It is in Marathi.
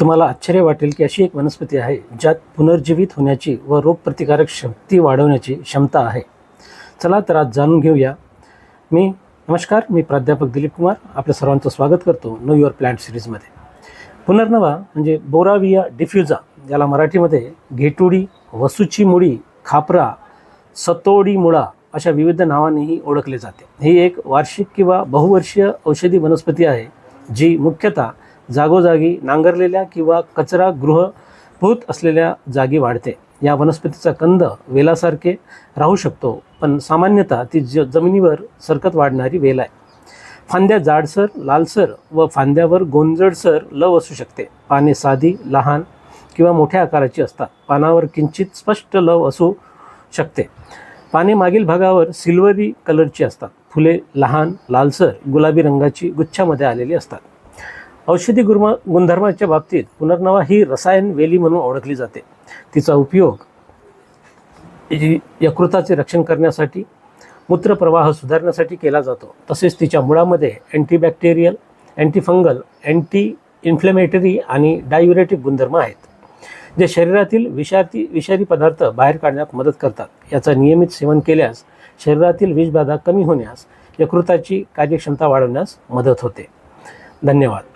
तुम्हाला आश्चर्य वाटेल की अशी एक वनस्पती आहे ज्यात पुनर्जीवित होण्याची व रोगप्रतिकारक शक्ती वाढवण्याची क्षमता आहे. चला तर आज जाणून घेऊया. मी नमस्कार मी प्राध्यापक दिलीप कुमार. आपल्या सर्वांचं स्वागत करतो नो युअर प्लॅन्ट सिरीजमध्ये. पुनर्नवा म्हणजे बोराविया डिफ्युजा याला मराठीमध्ये घेटुडी वसूची मुळी खापरा सतोडी मुळा अशा विविध नावांनीही ओळखले जाते. ही एक वार्षिक किंवा बहुवर्षीय औषधी वनस्पती आहे जी मुख्यतः जागोजागी नांगरलेल्या किंवा कचरा गृहभूत असलेल्या जागी वाढते. या वनस्पतीचा कंद वेलासारखे राहू शकतो पण सामान्यतः ती ज जमिनीवर सरकत वाढणारी वेल आहे. फांद्या जाडसर लालसर व फांद्यावर गोंजडसर लव असू शकते. पाने साधी लहान किंवा मोठ्या आकाराची असतात. पानावर किंचित स्पष्ट लव असू शकते. पाने मागील भागावर सिल्वरी कलरची असतात. फुले लहान लालसर गुलाबी रंगाची गुच्छामध्ये आलेली असतात. औषधी गुर्म गुणधर्माच्या बाबतीत पुनर्नवा ही रसायन वेली म्हणून ओळखली जाते. तिचा उपयोग यकृताचे रक्षण करण्यासाठी मूत्रप्रवाह सुधारण्यासाठी केला जातो. तसेच तिच्या मुळामध्ये अँटीबॅक्टेरियल अँटीफंगल अँटी इन्फ्लेमेटरी आणि डायुरेटिक गुणधर्म आहेत जे शरीरातील विषारी विषारी पदार्थ बाहेर काढण्यात मदत करतात. याचा नियमित सेवन केल्यास शरीरातील विषबाधा कमी होण्यास यकृताची कार्यक्षमता वाढवण्यास मदत होते. धन्यवाद.